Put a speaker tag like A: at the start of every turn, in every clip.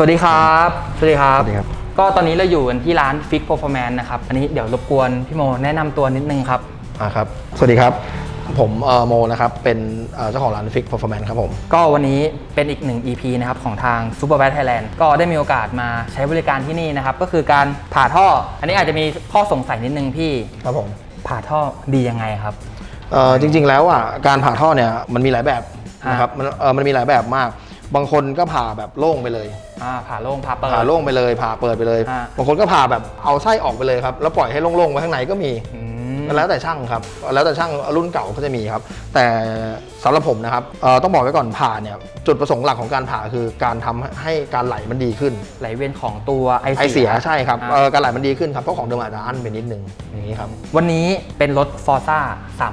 A: สวัสดีครับ สวัสดีครับ
B: สวัสดีครับ
A: ก็ตอนนี้เราอยู่กันที่ร้าน Fix Performance นะครับ อันนี้เดี๋ยวรบกวนพี่โมแนะนำตัวนิดนึงครับ
B: อ่าครับ สวัสดีครับ ผมเอ่อโมนะครับ เป็นเอ่อเจ้าของร้าน Fix Performance ครับผม
A: ก็วันนี้เป็นอีกหนึ่ง EP นะครับ ของทาง Super Bad Thailand ก็ได้มีโอกาสมาใช้บริการที่นี่นะครับ ก็คือการผ่าท่อ อันนี้อาจจะมีข้อสงสัยนิดนึงพี่
B: ครับผม
A: ผ่าท่อดียังไงครับ
B: เอ่อจริงๆแล้วอะการผ่าท่อเนี่ยมันมีหลายแบบ
A: ฮะ
B: นะครับมันเอ่อมันมีหลายแบบมาก บางคนก็ผ่าแบบโล่งไปเลย
A: อ่าผ่าโล่งผ่าเปิด
B: ผ่าโล่งไปเลย ผ่าเปิดไปเลย
A: ฮะ
B: บางคนก็ผ่าแบบเอาไส้ออกไปเลยครับ แล้วปล่อยให้โล่งๆไว้ข้างในก็มี
A: อืม
B: แล้วแต่ช่างครับ แล้วแต่ช่างรุ่นเก่าก็จะมีครับ แต่สำหรับผมนะครับเอ่อต้องบอกไว้ก่อนผ่าเนี่ยจุดประสงค์หลักของการผ่าคือการทำให้การไหลมันดีขึ้น
A: ไหลเวียนของตัวไอ
B: ไอเสียใช่ครับ
A: อ่า
B: เอ่อการไหลมันดีขึ้นครับเพราะของเดิมอาจจะอั้นไปนิดนึงอย่างนี้ครับ
A: วันนี้เป็นรถ Forza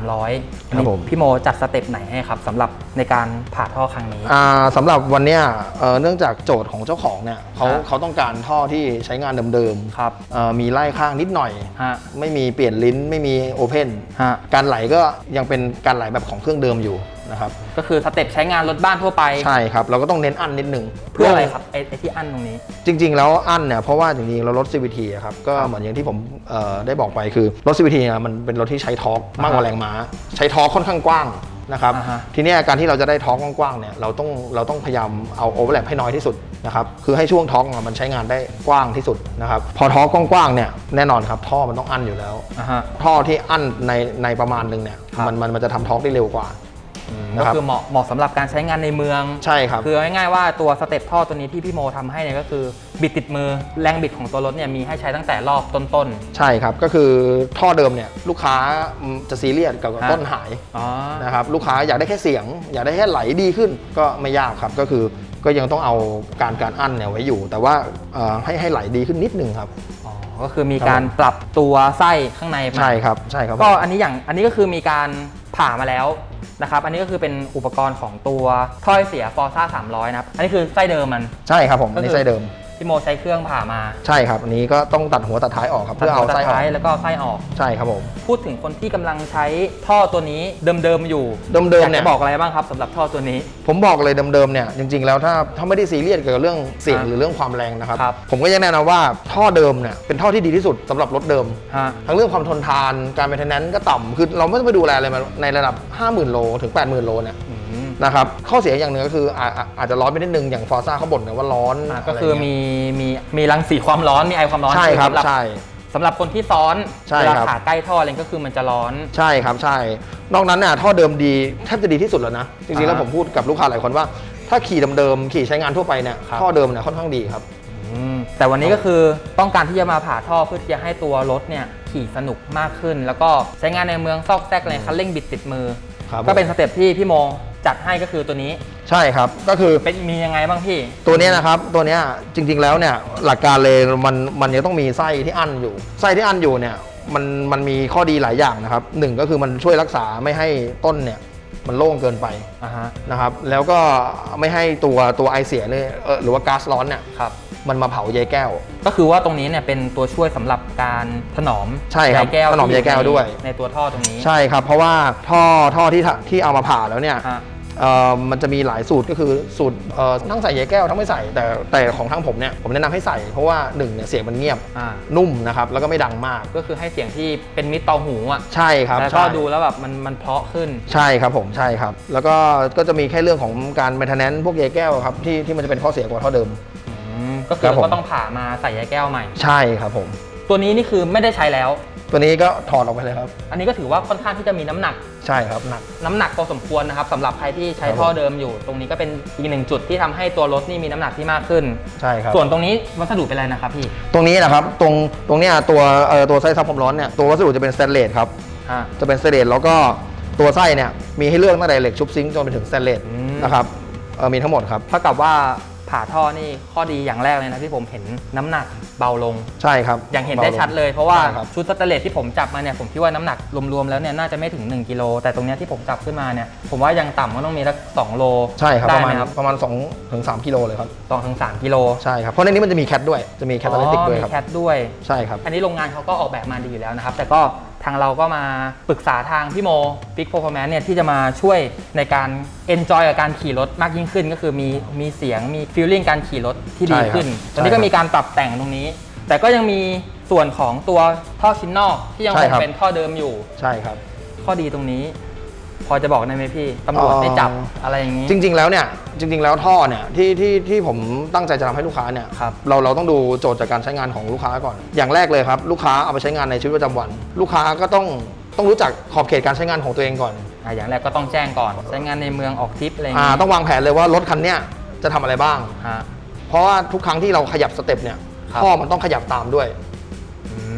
A: 300
B: ครับผม
A: พี่โมจัดสเต็ปไหนให้ครับสำหรับในการผ่าท่อครั้งนี้
B: อ่าสำหรับวันเนี้ยเอ่อเนื่องจากโจทย์ของเจ้าของเนี่ยเขา
A: ฮะ
B: เขาต้องการท่อที่ใช้งานเดิม
A: ครับ
B: ๆเอ่อมีไล่ข้างนิดหน่อย
A: ฮะ
B: ไม่มีเปลี่ยนลิ้นไม่มีโอเพน
A: ฮะ
B: การไหลก็ยังเป็นการไหลแบบของเครื่องเดิมอยู่นะครับ
A: ก็คือสเต็ปใช้งานรถบ้านทั่วไป
B: ใช่ครับ เราก็ต้องเน้นอั้นนิดนึง
A: เพื่ออะไรครับไอ้ไอ้ที่อั้นตรงนี้
B: จริง ๆ แล้วอั้นเนี่ยเพราะว่าจริงๆเรารถ CVT อะครับก็เหมือนอย่างที่ผมเอ่อได้บอกไปคือรถ CVT เนี่ยมันเป็นรถที่ใช้ทอร์กมากกว่าแรงม้า ใช้ทอร์กค่อนข้างกว้าง นะครับ
A: อ่าฮะ
B: ทีเนี้ยการที่เราจะได้ทอร์กกว้างๆเนี่ยเราต้องเราต้องพยายามเอาโอเวอร์แลปให้น้อยที่สุดนะครับคือให้ช่วงทอร์กมันใช้งานได้กว้างที่สุดนะครับพอทอร์กกว้างๆเนี่ยแน่นอนครับท่อมันต้องอั้นอยู่แล้ว
A: อ่าฮะ
B: ท่อที่อั้นในในประมาณหนึ่งเนี่ย
A: ครับ
B: มันมันมันจะทำทอร์กได้เร็วกว่า
A: ก็
B: นะครับ
A: คือเหมาะเหมาะสำหรับการใช้งานในเมือง
B: ใช่ครับ
A: คือเอาง่ายๆว่าตัวสเต็ปท่อตัวนี้ที่พี่โมทำให้เนี่ยก็คือบิดติดมือแรงบิดของตัวรถเนี่ยมีให้ใช้ตั้งแต่รอบต้น
B: ใช่ครับ ก็คือท่อเดิมเนี่ยลูกค้าอืมจะซีเรียสกับ
A: ฮะ
B: ต้นหาย
A: ๆ อ๋อ
B: นะครับ ลูกค้าอยากได้แค่เสียง อยากได้แค่ไหลดีขึ้นก็ไม่ยากครับ ก็คือก็ยังต้องเอาการการอั้นเนี่ยไว้อยู่ แต่ว่าเอ่อให้ให้ไหลดีขึ้นนิดนึงครับ
A: อ๋อ ก็คือมีการปรับตัวไส้ข้างในมา
B: ใช่ครับ ใช่ครับ
A: ก็อันนี้อย่างอันนี้ก็คือมีการผ่ามาแล้ว นะครับ อันนี้ก็คือเป็นอุปกรณ์ของตัวถ้อยเสีย Forza 300 นะครับ อันนี้คือไส้เดิมมัน
B: ใช่ครับผม
A: ก็คือ
B: อันนี้ไส้เดิม
A: พี่โมใช้เครื่องผ่ามา
B: ใช่ครับอันนี้ก็ต้องตัดหัวตัดท้ายออกครับเพื่อเอา
A: ตัด
B: ไส้ออก
A: ท้ายแล้วก็ไส้ออก
B: ใช่ครับผม
A: พูดถึงคนที่กำลังใช้ท่อตัวนี้เดิมๆอยู่
B: เดิมๆ
A: อยาก
B: เนี่
A: จะ
B: ย
A: บอกอะไรบ้างครับสำหรับท่อตัวนี้
B: ผมบอกเลยเดิมๆเนี่ยจริงๆแล้วถ้าถ้าไม่ได้ซีเรียสเกี่ยวกับเรื่องเสียง
A: ครับ
B: หรือเรื่องความแรงนะครับ
A: ครับ
B: ผมก็ยังแนะนำว่าท่อเดิมเนี่ยเป็นท่อที่ดีที่สุดสำหรับรถเดิม
A: ฮะ
B: ทั้งเรื่องความทนทานการเป็นเทนแนนก็ต่ำคือเราไม่ต้องไปดูแลอะไรมาในระดับ 50,000 โล ถึง 80,000 โลเนี่ย
A: อืม
B: นะครับข้อเสียอย่างหนึ่งก็คืออาอาอาจจะร้อนไปนิดนึงอย่างฟอร์ซ่าเขาบ่นกันว่าร้อน
A: อะะก็
B: ไร
A: คือ
B: เงี้ย
A: มีมีมีรังสีความร้อนมีไอความร้อน
B: ใช่ครับ
A: สำห
B: ใช่
A: สำหรับคนที่ซ้อน
B: ใช่
A: เวลา
B: ครับ
A: ขาใกล้ท่ออะไรก็คือมันจะร้อน
B: ใช่ครับใช่ นอกนั้นน่ะท่อเดิมดีแทบจะดีที่สุดแล้วนะ จริงๆแล้ว
A: อ่า
B: ผมพูดกับลูกค้าหลายคนว่า ถ้าขี่เดิมๆขี่ใช้งานทั่วไปเนี่ย
A: ครับ
B: ท่อเดิมเนี่ยค่อนข้างดีครับ
A: อืมแต่วันนี้ก็คือต้องการที่จะมาผ่าท่อเพื่อที่จะให้ตัวรถเนี่ยขี่สนุกมากขึ้น แล้วก็ใช้งานในเมืองซอกแซกอะไรคันเร่งบิดติดมือ
B: ครับ
A: ก็เป็นสเต็ปที่พี่โม จัดให้ก็คือตัวนี้
B: ใช่ครับก็คือ
A: เป็นมียังไงบ้างพี่
B: ตัวเนี้ยนะครับตัวเนี้ยจริง ๆแล้วเนี่ยหลักการเลยมันมันจะต้องมีไส้ที่อั้นอยู่ ไส้ที่อั้นอยู่เนี่ยมันมันมีข้อดีหลายอย่างนะครับหนึ่งก็คือมันช่วยรักษาไม่ให้ต้นเนี่ยมันโล่งเกินไป
A: อ่าฮะ
B: นะครับแล้วก็ไม่ให้ตัวตัวไอเสียเนี่ยเอ่อหรือว่าก๊าซร้อนเนี่ย
A: ครับ
B: มันมาเผาใยแก้ว
A: ก็คือว่าตรงนี้เนี่ยเป็นตัวช่วยสำหรับการถนอม
B: ใช่ครับ
A: ใยแก้ว
B: ถนอมใยแก้วด้วย
A: ในตัวท่อตรงนี้
B: ใช่ครับ เพราะว่าท่อท่อที่ทะที่เอามาผ่าแล้วเนี่ย
A: ฮะ
B: เอ่อ มันจะมีหลายสูตรก็คือสูตรเอ่อทั้งใส่ใยแก้วทั้งไม่ใส่แต่แต่ของทั้งผมเนี่ยผมแนะนำให้ใส่เพราะว่าหนึ่งเนี่ยเสียงมันเงียบ
A: อ่า
B: นุ่มนะครับแล้วก็ไม่ดังมาก
A: ก็คือให้เสียงที่เป็นมิตรต่อหูอะ
B: ใช่ครับ
A: แล้วก็
B: ใช่
A: ดูแล้วแบบมันมันเพราะขึ้น
B: ใช่ครับผมใช่ครับ แล้วก็ก็จะมีแค่เรื่องของการ m ม i เทนแนนพวกใยแก้วครับที่ที่มันจะเป็นข้อเสียกว่าท่อเดิม
A: อืมก็คือ
B: ครับผม
A: ก็ต้องผ่ามาใส่ใยแก้วใหม่
B: ใช่ครับผม
A: ตัวนี้นี่คือไม่ได้ใช้แล้ว
B: ตัวนี้ก็ถอดออกไปเลยครับ
A: อันนี้ก็ถือว่าค่อนข้างที่จะมีน้ำหนัก
B: ใช่ครับหนัก
A: น้ำหนักพอสมควรนะครับสำหรับใครที่ใช้
B: ครับผม
A: ท่อเดิมอยู่ ตรงนี้ก็เป็นอีกหนึ่งจุดที่ทำให้ตัวรถนี่มีน้ำหนักที่มากขึ้น
B: ใช่ครับ
A: ส่วนตรงนี้วัสดุเป็นอะไรนะครับพี่
B: ตรงนี้นะครับตรงตรงเนี้ยตัวเอ่อตัวไส้ซับความร้อนเนี่ยตัววัสดุจะเป็นสแตนเลสครับ
A: ฮะ
B: จะเป็นสแตนเลสแล้วก็ตัวไส้เนี่ยมีให้เลือกตั้งแต่เหล็กชุบซิงค์จนไปถึงสแตนเลส
A: อืม
B: นะครับเอ่อมีทั้งหมดครับ
A: เท่ากับว่า ผ่าท่อนี่ข้อดีอย่างแรกเลยนะที่ผมเห็นน้ำหนักเบาลง
B: ใช่ครับ
A: อย่างเห็นได้
B: บลง
A: ชัดเลยเพราะว่า
B: ใช่ครับ
A: ชุดสแตนเลสที่ผมจับมาเนี่ยผมคิดว่าน้ำหนักรวมๆแล้วเนี่ยน่าจะไม่ถึง 1กิโลแต่ตรงเนี้ยที่ผมจับขึ้นมาเนี่ยผมว่ายังต่ำก็ต้องมีสัก2โล
B: ใช่ครับ
A: ได้
B: ประ
A: ไห
B: มาณ
A: มครับ
B: ประมาณ2ถึง3กิโลเลยครับ
A: สองถึงสามกิโล
B: ใช่ครับเพราะในนี้มันจะมีแคทด้วยจะมีแคตตาลิติกด้วย
A: มี
B: ครับ
A: แคทด้วย
B: ใช่ครับ
A: อันนี้โรงงานเขาก็ออกแบบมาดีอยู่แล้วนะครับ แต่ก็แถ ทางเราก็มาปรึกษาทางพี่โม Big Performance เนี่ยที่จะมาช่วยในการ enjoy กับการขี่รถมากยิ่งขึ้น ก็คือมีมีเสียงมี feeling การขี่รถที่ดีขึ้น
B: ใช่ครับ
A: ตอนนี้ก็มีการปรับแต่งตรงนี้ แต่ก็ยังมีส่วนของตัวท่อชิ้นนอกที่ยัง
B: ใช่
A: คง
B: ครับ
A: เป็นท่อเดิมอยู่
B: ใช่ครับ
A: ข้อดีตรงนี้ พอจะบอกได้ไหมพี่ตำรวจ
B: เอ่อ
A: ไม่จับอะไรอย่างนี้
B: จริง ๆ แล้วเนี่ยจริง ๆ แล้วท่อเนี่ยที่ที่ที่ผมตั้งใจจะทำให้ลูกค้าเนี่ย
A: ครับ
B: เราเราต้องดูโจทย์จากการใช้งานของลูกค้าก่อน อย่างแรกเลยครับ ลูกค้าเอาไปใช้งานในชีวิตประจำวัน ลูกค้าก็ต้องต้องรู้จักขอบเขตการใช้งานของตัวเองก่อน
A: อะอย่างแรกก็ต้องแจ้งก่อนใช้งานในเมืองออกทริปอะไรอย่าง
B: อ่า
A: นี้
B: ต้องวางแผนเลยว่ารถคันเนี้ยจะทำอะไรบ้าง
A: ฮะ
B: เพราะว่าทุกครั้งที่เราขยับสเต็ปเนี่ย
A: ครับ
B: ท่อมันต้องขยับตามด้วย
A: อืม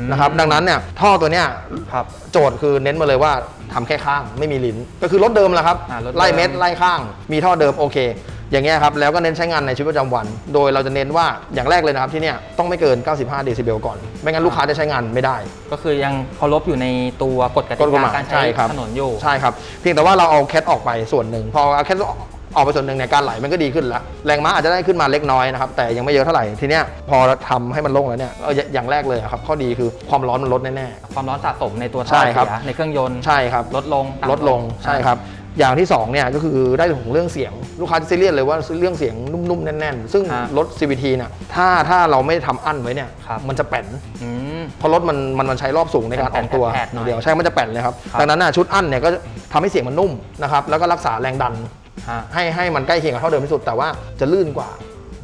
B: นะครับดังนั้นเนี่ยท่อตัวเนี้ย
A: ครับ
B: โจทย์คือเน้นมาเลยว่าทำแค่ข้างไม่มีลิ้น ก็คือรถเดิมแหละครับ
A: อ่ารถเดิม
B: ไล่เม็ดไล่ข้าง มีท่อเดิมโอเค อย่างเงี้ยครับแล้วก็เน้นใช้งานในชีวิตประจำวัน โดยเราจะเน้นว่าอย่างแรกเลยนะครับที่เนี่ยต้องไม่เกิน 95เดซิเบลก่อน ไม่งั้นลูกค้าจะใช้งานไม่ได้
A: ก็คือยังเคารพอยู่ในตัวกฎก
B: กฎ
A: ติ
B: กฎหาย
A: กามการใช้
B: ใช่ครับ
A: ถนนอยู่
B: ใช่ครับ เพียงแต่ว่าเราเอาแคทออกไปส่วนหนึ่ง พอเอาแคท ออกไปส่วนหนึ่งเนี่ยการไหลมันก็ดีขึ้นแล้วแรงม้าอาจจะได้ขึ้นมาเล็กน้อยนะครับแต่ยังไม่เยอะเท่าไหร่ทีเนี้ยพอทำให้มันโล่งแล้วเนี่ยเอาอย่างแรกเลยอะครับข้อดีคือความร้อนมันลดแน่
A: ความร้อนสะสมในตัวท่
B: ใช่
A: อ
B: ครับ
A: เสียในเครื่องยนต์
B: ๆใช่ครับ
A: ลดลงต่ำ
B: ลดลงใช่ครับอย่างที่2เนี่ยก็คือได้ถึงเรื่องเสียงลูกค้าจะซีเรียสเลยว่าเรื่องเสียงนุ่มๆแน่นๆ ซึ่ง
A: ฮะ
B: รถ CVT เนี่ยถ้าถ้าเราไม่ทำอั้นไว้เนี่ย
A: ครับ
B: มันจะแป่น
A: อืม
B: เพราะรถมันมันมันใช้รอบสูงในการออกตัว
A: แผ่นๆหน่อย
B: เดียวใช่มันจะแป่นเลยครับ
A: ครับ
B: ดังนั้นน่ะชุดอั้นเนี่ยก็ทำให้เสียงมันนุ่มนะครับแล้วก็รักษาแรงดัน
A: ฮะ
B: ให้ให้มันใกล้เคียงกับเท่าเดิมที่สุด แต่ว่าจะลื่นกว่า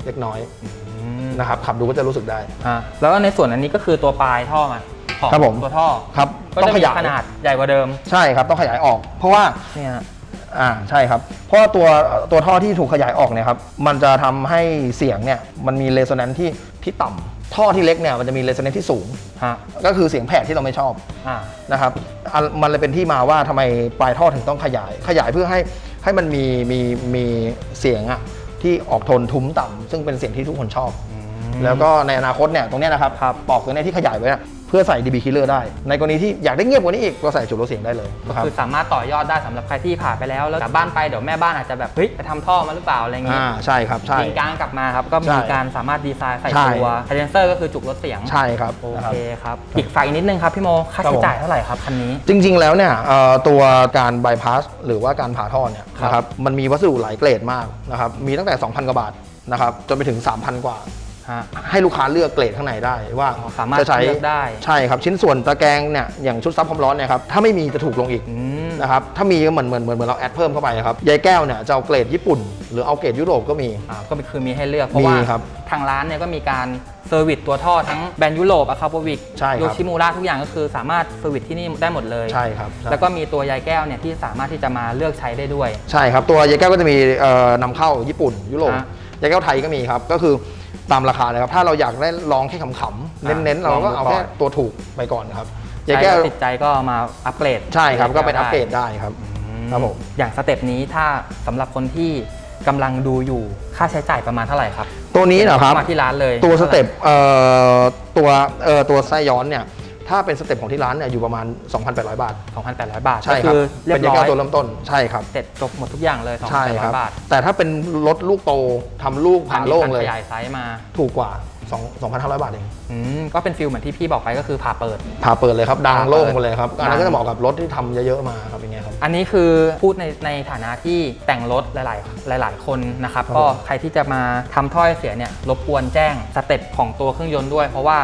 B: เล็กน้อย
A: อืม
B: นะครับขับดูก็จะรู้สึกได้
A: ฮะแล้วก็ในส่วนอันนี้ก็คือตัวปลายท่อมันของ
B: ครับผม
A: ตัวท่อ
B: ครับ
A: ก็
B: ต้อ
A: จะ
B: งข
A: มี
B: ยาย
A: ขนาดใหญ่กว่าเดิม
B: ใช่ครับต้องขยายออก เพราะว่า
A: เนี่ยฮะ
B: อ่าใช่ครับ เพราะว่าตัวตัวท่อที่ถูกขยายออกเนี่ยครับมันจะทำให้เสียงเนี่ยมันมีเรโซแนนซ์ที่ที่ต่ำท่อที่เล็กเนี่ยมันจะมีเรโซแนนซ์ที่สูง
A: ฮะ
B: ก็คือเสียงแผ่ที่เราไม่ชอบ
A: อ่า
B: นะครับอันมันเลยเป็นที่มาว่าทำไมปลายท่อถึงต้องขยายขยายเพื่อให้ ให้มันมีมีมีเสียงอะที่ออกโทนทุ้มต่ำซึ่งเป็นเสียงที่ทุกคนชอบ แล้วก็ในอนาคตเนี่ยตรงเนี้ยนะครับ
A: ครับ
B: ปอกตัวเนี้ยที่ขยายไว้อะเพื่อใส่ DB killer ได้ ในกรณีที่อยากได้เงียบกว่านี้อีกก็ใส่จุดลดเสียงได้เลยนะครับ
A: คือสามารถต่อยอดได้สำหรับใครที่ผ่านไปแล้วแล้วกลับบ้านไปเดี๋ยวแม่บ้านอาจจะแบบเฮ้ยไปทำท่อมาหรือเปล่าอะไรอย่างงี้
B: อ่าใช่ครับใช่
A: ยิงกลางกลับมาครับก็
B: ใช่
A: มีการสามารถดีไซน์ใส่
B: ใช่
A: ตัวไ i เ e นเซอร์ก็คือจุกลดเสียง
B: ใช่ครับ
A: โอ
B: นะครับ
A: เคครับอีกฝ่ายนิดนึงครับพี่โมค่า
B: ครับ
A: ใช้
B: ผม
A: จ่ายเท่าไหร่ครับคันนี้
B: จริง ๆ แล้วเนี่ยเอ่อตัวการบายพาสหรือว่าการผ่าท่อเนี่ย
A: ครับ
B: นะครับมันมีวัสดุหลายเกรดมากนะครับมีตั้งแต่ 2,000กว่าบาทนะครับจนไปถึง 3,000 กว่า
A: ฮะ
B: ให้ลูกค้าเลือกเกรดข้างในได้ว่า
A: อ๋อสามารถ
B: จะใช้
A: เลือกได้
B: ใช่ครับชิ้นส่วนตะแกรงเนี่ยอย่างชุดซับความร้อนเนี่ยครับถ้าไม่มีจะถูกลงอีก
A: อืม
B: นะครับถ้ามีก็เหมือนเหมือนเหมือนเหมือนเราแอดเพิ่มเข้าไปครับยายแก้วเนี่ยจะเอาเกรดญี่ปุ่น หรือเอาเกรดยุโรปก็มี
A: อ่าก็คือมีให้เลือกเพราะว่า
B: มีครับ
A: ทางร้านเนี่ยก็มีการเซอร์วิสตัวท่อทั้งแบรนด์ยุโรปอะคาโปวิก
B: ใช่ครับ
A: โยชิมูระทุกอย่างก็คือสามารถเซอร์วิสที่นี่ได้หมดเลย
B: ใช่ครับใช่
A: แล้วก็มีตัวยายแก้วเนี่ยที่สามารถที่จะมาเลือกใช้ได้ด้วย
B: ใช่ครับตัวยายแก้วก็จะมีเอ่อนำเข้าญี่ปุ่นยุโรป
A: ฮะ
B: ยายแก้วไทยก็มีครับก็คือ ตามราคาเลยครับ ถ้าเราอยากได้ลองแค่ขำๆเน้นๆ เราก็
A: ลองดู
B: เอา
A: ก่อน
B: แค่ตัวถูกไปก่อนครับยาย
A: ใช้
B: แก้ว
A: แล้วติดใจก็มาอัปเกรด
B: ใช่ครับก็เป็น
A: ได้
B: อัปเกรดได้ครับครับผม
A: อย่างสเต็ปนี้ถ้าสำหรับคนที่กำลังดูอยู่ค่าใช้จ่ายประมาณเท่าไหร่ครับ
B: ตัวนี้นะครับ
A: มาที่ร้านเลย
B: ตัวสเต็ปเอ่อตัวเอ่อตัวไส้ย้อนเนี่ย ถ้าเป็นสเต็ปของที่ร้านเนี่ยอยู่ประมาณ 2,800 บาท
A: 2,800 บาท
B: ใช่
A: ก็
B: ครับ
A: คือเรีย
B: เป็
A: บ
B: นยา
A: ร้
B: แก้
A: อ
B: วยตัวเริ่มต้นใช่ครับ
A: เสร็จจบหมดทุกอย่างเลย
B: ใช่ครับ
A: 2,800บาท
B: แต่ถ้าเป็นรถลูกโตทำลูกผ่าโล่งเลย
A: ขยายไซส์มา
B: ถูกกว่า2 2,500 บาทเอง
A: อืมก็เป็นฟิลเหมือนที่พี่บอกไปก็คือผ่าเปิด
B: ผ่าเปิดเลยครับ ดัง
A: ผ่าเปิด
B: โล่งไปเลยครับอันนั้น
A: ดัง
B: ก็จะเหมาะกับรถที่ทำเยอะๆมาครับอย่างเงี้ยครับ
A: อันนี้คือพูดในในฐานะที่แต่งรถหลาย ๆ หลาย ๆ คนนะครับ
B: ครับ
A: ก็
B: ผม
A: ใครที่จะมาทำท่อไอเสียเนี่ยรบกวนแจ้งสเต็ปของตัวเครื่องยนต์ด้วย เพราะว่า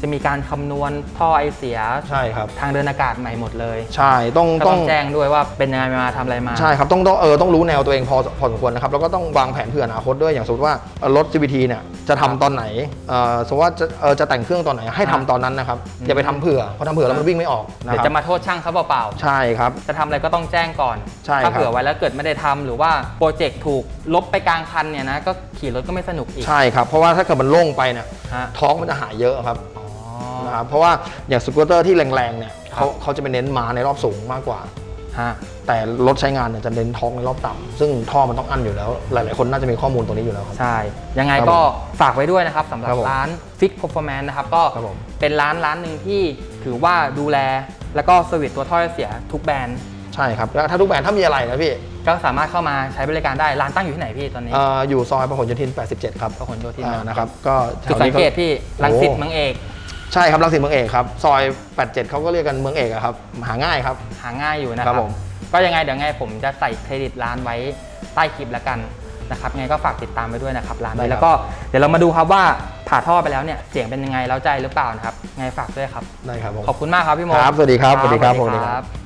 A: จะมีการคำนวณท่อไอเสีย
B: ใช่ครับ
A: ทางเดินอากาศใหม่หมดเลย
B: ใช่ต้อง
A: ก็
B: ต้
A: ต้
B: อ
A: องงแจ้งด้วยว่าเป็นยังไงมาทำอะไรมา
B: ใช่ครับต้องต้องเออต้องรู้แนวตัวเองพอพอสมควรนะครับแล้วก็ต้องวางแผนเผื่ออนาคตด้วยอย่างสมมติว่าเอ่อรถ CVT เนี่ยจะทำตอนไหนเอ่อสมมติว่าจะเออจะแต่งเครื่องตอนไหนให้ทำตอนนั้นนะครับอย่าไปทำเผื่อเพราะทำเผื่อแล้วมันวิ่งไม่ออกนะ
A: เดี๋ย
B: ควรับ
A: จะมาโทษช่างเขาเปล่า
B: ใช่ครับ
A: ๆ จะทำอะไรก็ต้องแจ้งก่อน
B: ใช่ครับ
A: ถ้าเผื่อไว้แล้วเกิดไม่ได้ทำหรือว่าโปรเจกต์ถูกลบไปกลางคันเนี่ยนะก็ขี่รถก็ไม่สนุกอีก
B: ใช่ครับ เพราะว่าถ้าเกิดมันโล่งไปเนี่ย
A: ฮะ
B: ท้องมันจะหายเยอะครับ
A: อ๋อ
B: นะครับเพราะว่าอย่างสกูตเตอร์ที่แรงๆเนี่ย
A: ครับ
B: เขาเขาจะไปเน้นมาในรอบสูงมากกว่า
A: ฮะ
B: แต่รถใช้งานเนี่ยจะเน้นท้องในรอบต่ำซึ่งท่อมันต้องอั้นอยู่แล้ว หลายๆ คนน่าจะมีข้อมูลตรงนี้อยู่แล้วครับ
A: ใช่ ยังไง
B: ครับ
A: ก็ฝากไว้ด้วยนะครับสำหรั
B: ครับบผม
A: ร้าน Fix Performance นะครับ ก็
B: ครับผม
A: เป็นร้านร้านหนึ่งที่ถือว่าดูแล แล้วก็เซอร์วิสตัวท่อไอเสียทุกแบรนด์
B: ใช่ครับแล้วถ้าทุกแบรนด์ถ้ามีอะไรนะพี่
A: ก็สามารถเข้ามาใช้บริการได้ร้านตั้งอยู่ที่ไหนพี่ตอนนี้
B: เอ่ออยู่ซอยพหลโยธิน 87 ครับ
A: พหลโยธิน
B: อ่านะครับ ก็แถ
A: จุด
B: ว
A: สั
B: นี้
A: งเกตพี่ลังสิต
B: โอ้
A: เมืองเอก
B: ใช่ครับรังสิตเมืองเอกครับ ซอย 87เขาก็เรียกกันเมืองเอกอะครับ หาง่ายครับ
A: หาง่ายอยู่นะค
B: ครั
A: รับบ
B: ผม
A: ก็ยังไงเดี๋ยวไงผมจะใส่เครดิตร้านไว้ใต้คลิปแล้วกันนะครับยังไงก็ฝากติดตามไปด้วยนะครับร้าน
B: ได้
A: นี้
B: ครับ
A: แล้วก็เดี๋ยวเรามาดูครับว่าผ่าท่อไปแล้วเนี่ยเสียงเป็นยังไงแล้วใจหรือเปล่านะครับไงฝากด้วยครับ
B: ได้ครับผม
A: ขอบคุณมากครับพี่โม
B: ครับสวัสดีครับสวัสดีครับ
A: สวัสดี
B: สวัสดีครับ
A: ครับ